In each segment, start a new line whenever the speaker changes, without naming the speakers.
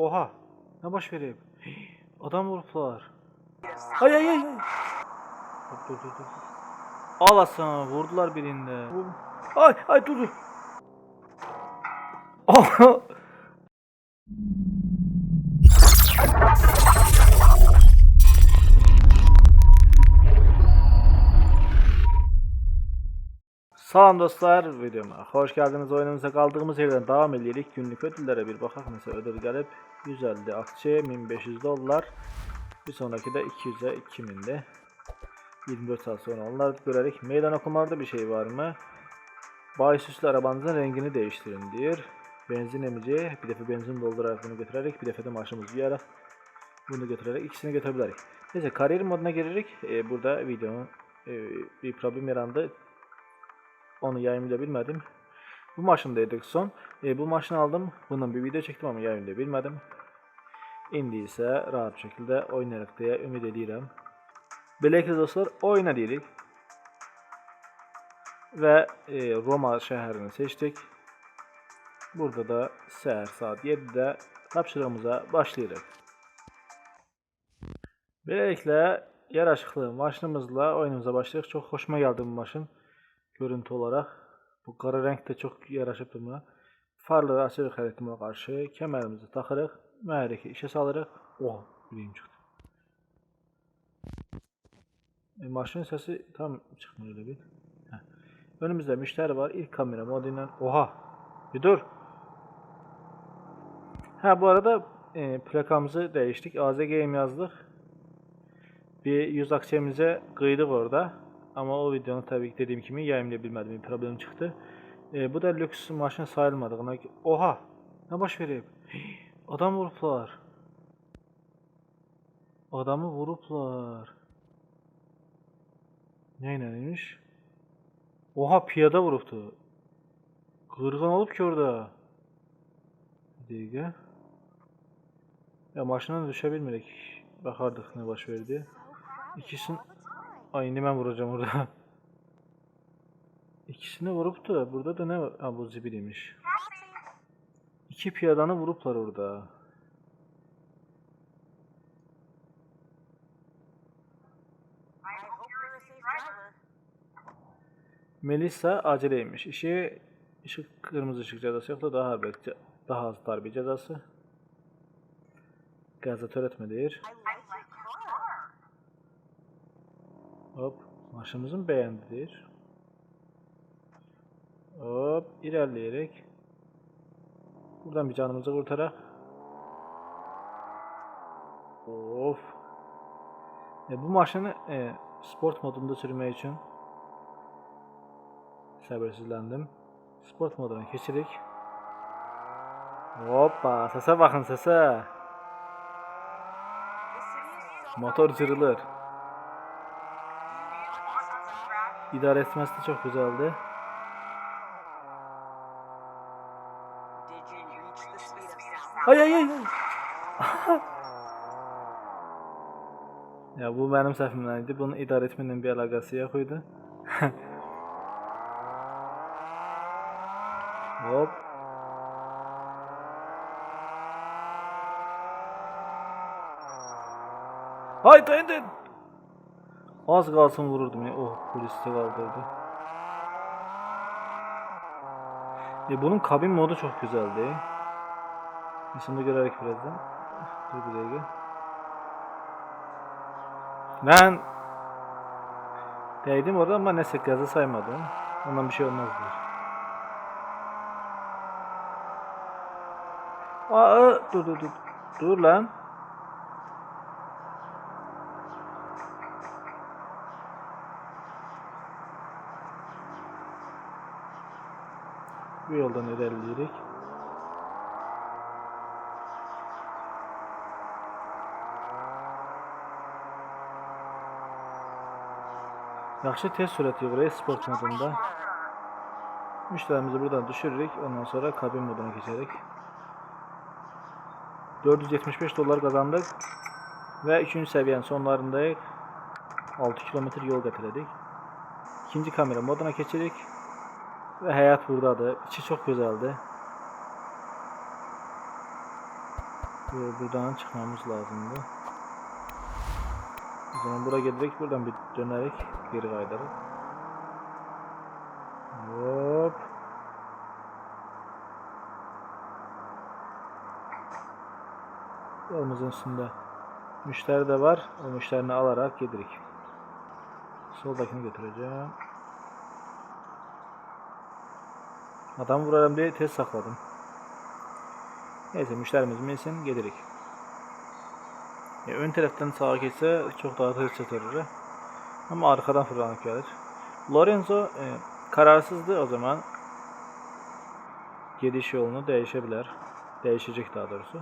Oha. Ne baş vereyim? Adam vurdular. Ay ay ay. Dur dur dur. dur. Al aslanı vurdular birinde. Ay ay dur dur. Salam dostlar, videoma hoş geldiniz. Oyunumuza kaldığımız yerden devam edelim. Günlük ödüllere bir bakalım. Mesela ödül gelip 150 akçe 1500 dolar. Bir sonraki de 200'e 2000'de. 24 saat sonra onlar görerek meydan okumalarda bir şey var mı? Bayisüslü arabanızın rengini değiştirin diyor. Benzin emici bir defa benzin doldurarak bunu götürerek bir defa da maaşımızı yiyarak bunu götürerek ikisini götürebiliriz. Neyse kariyer moduna girerek e, burada videonun e, bir problem yarandı. Onu yayınlayabilmedim. Bu maşındaydık son. E, bu maşını aldım. Bunun bir video çektim ama yayınlayabilmedim. İndi ise rahat şekilde oynayarak diye ümit ediyorum. Belki dostlar oyna dedik. Ve e, Roma şehrini seçtik. Burada da seher saat 7'de tapşırığımıza başlayalım. Böylelikle yaraşıklı maşınımızla oyunumuza başladık. Çok hoşuma geldi bu maşın görüntü olarak. Bu kara renk de çok yaraşıp durma. Farları açırıq hər ehtimala qarşı. Kəmərimizi taxırıq. Məhərrəki işə salırıq. Oh, bilim çıxdı. E, maşının səsi tam çıxmır elə bir. Hə. Önümüzdə müştəri var. İlk kamera modu ilə. Oha. Bir dur. Ha bu arada e, plakamızı değiştik. AZG'm yazdık. Bir 100 aksiyemize kıydık orada. Ama o videonun tabii ki dediğim gibi yayınlayabilmedim. Bir problem çıktı. E, bu da lüks maşın sayılmadığına... Oha! Ne baş vereyim? Adam vuruplar. Adamı vuruplar. Neynəymiş? Oha piyada vuruptu. Kırgın olup ki orada. Bir dəqiqə. Ya maşından düşə bilmirik. Baxardıq nə baş verdi. İkisini Ay indi mən vuracağım orada. İkisini vuruptu. Burada da ne var? Ha. İki piyadanı vuruplar orada. Melissa aceleymiş. İşi ışık kırmızı ışık cezası yoktu. Daha az, daha az darbe cezası. Gazatör etme değil. Hop. Maşımızın beğendidir. Hop. ilerleyerek. Buradan bir canımızı kurtarak. Of. E, bu maşını e, sport modunda sürmek için sabırsızlandım. Sport moduna geçirdik. Hoppa. Sese bakın sese. Motor cırılır. İdare etmesi de çok güzeldi. Ay ay ay. ya bu benim səhvimdən idi. Bunun idarə etməklə bir əlaqəsi yox idi. Hop. Hay dayan dayan. Az qalsın vururdum ya. Oh polis de kaldırdı. E, bunun kabin modu çok güzeldi. Şimdi görerek birazdan. Dur bir dakika. Ben değdim orada ama neyse gazı saymadım. Ondan bir şey olmaz diyor. Aa, dur dur dur. Dur lan. Bu yoldan ilerleyerek. Yaxşı tez sürət yığırıq sport modunda. Müştərimizi buradan düşürürük. Ondan sonra kabin moduna keçərik. 475 dolar kazandık. Ve 3. seviyenin sonlarındayız. 6 kilometre yol getirdik. İkinci kamera moduna geçirik. Ve hayat buradadır. İçi çok güzeldi. Böyle buradan çıkmamız lazımdı. O zaman buraya giderek buradan bir dönerek geri kaydarız. Hop. Yolumuzun üstünde müşteri de var. O müşterini alarak giderik. Soldakini götüreceğim. Adam vurarım diye test sakladım. Neyse müşterimiz binsin giderik. Ya ön taraftan sağa geçse çok daha hızlı çatırır. Ama arkadan fırlanıp gelir. Lorenzo e, kararsızdı o zaman. Gidiş yolunu değişebilir. Değişecek daha doğrusu.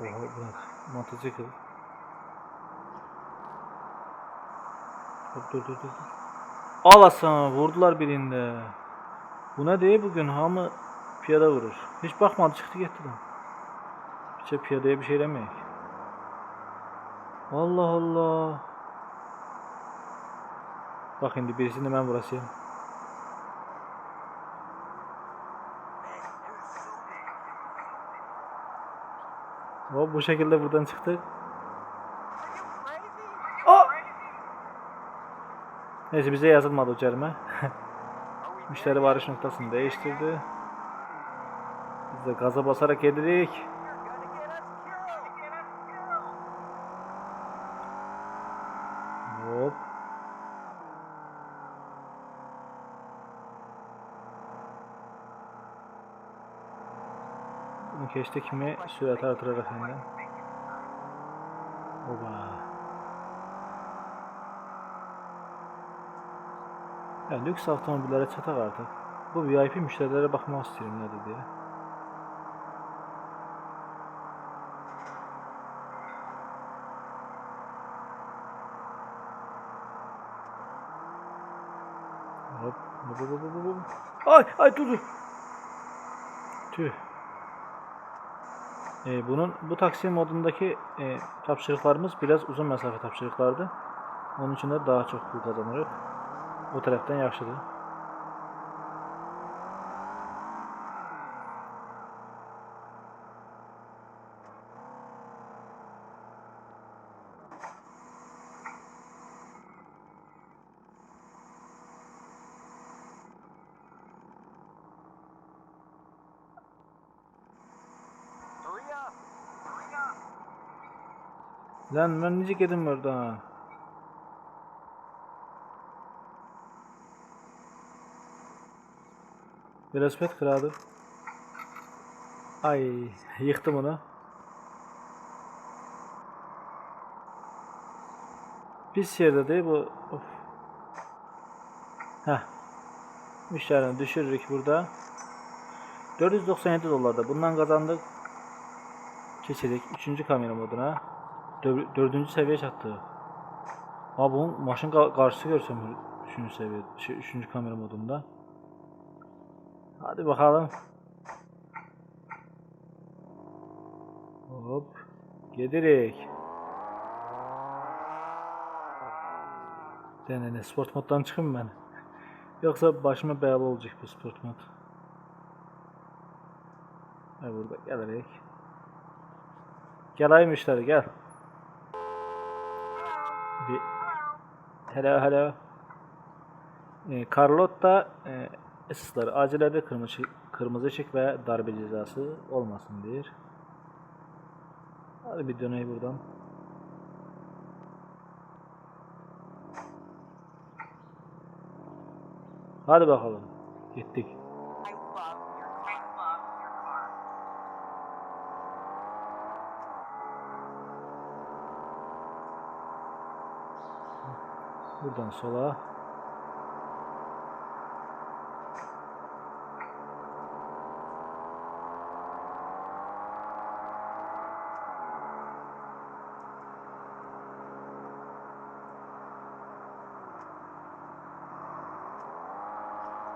Oha bırak. Motocikl. Hop dur dur dur. dur. Al aslan vurdular birinde. Bu ne diye bugün hamı piyada vurur. Hiç bakmadı çıktı lan. Hiç de piyadaya bir şey demeyek. Allah Allah. Bak şimdi birisini ben vurasıyım. Hop bu şekilde buradan çıktık. Neyse bize yazılmadı o cerime. Müşteri varış noktasını değiştirdi. Biz de gaza basarak yedik. Hop. Bunu geçtik mi sürat artırarak hemen. Ya lüks otomobillere çatak artık. Bu VIP müşterilere bakmak istiyorum nedir diye. Hop. hop, hop, hop, hop. Ay ay dur dur. Tüh. Ee, bunun bu taksi modundaki e, tapşırıklarımız biraz uzun mesafe tapşırıklardı. Onun için de daha çok pul kazanırıq. O taraftan
up!
Lan ben necə gedim buradan? Velosiped kırıldı. Ay yıktım onu. Pis yerde değil bu. Of. Heh. Müşterini düşürürük burada. 497 dolarda bundan kazandık. Geçelim 3. kamera moduna. Dör- dördüncü seviye çattı. Abi bu maşın ka- karşısı görsem 3. seviye, şey, 3. kamera modunda. Hadi bakalım. Hop. Gelirik. Denene sport moddan çıkayım ben. Yoksa başıma bela olacak bu sport mod. Ha burada gelirik. Gel ay müşteri gel. Bir hello hello. Ee, Carlotta e, ısısları acilede kırmızı kırmızı ışık ve darbe cezası olmasın diyor. Hadi bir döney buradan. Hadi bakalım. Gittik.
I love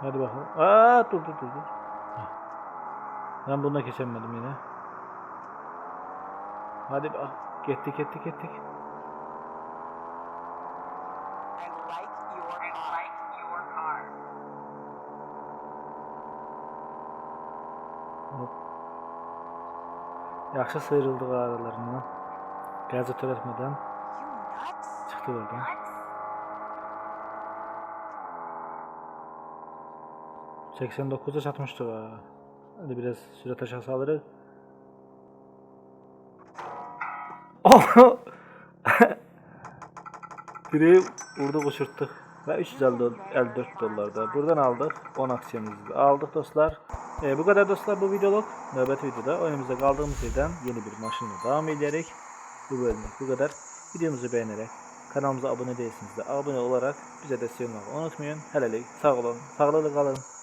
Hadi bakalım. Aa dur dur dur dur. Ben bunda geçemedim yine. Hadi bak. Gittik gittik gittik.
Car.
Hop. Yaxşı sıyrıldık aralarından.
You nuts?
çıxdı oradan. ...89'a çatmıştık ha. Hadi biraz sürat aşağı salırız. Oh! Biri vurduk uçurttuk. Ve 354 dolar da. Buradan aldık. 10 aksiyonumuzu aldık dostlar. Ee, bu kadar dostlar bu videoluk. Nöbet videoda oyunumuzda kaldığımız yerden yeni bir maşınla devam ederek bu bölümlük bu kadar. Videomuzu beğenerek kanalımıza abone değilsiniz de abone olarak bize destek olmayı unutmayın. Helelik sağ olun. Sağlıklı kalın.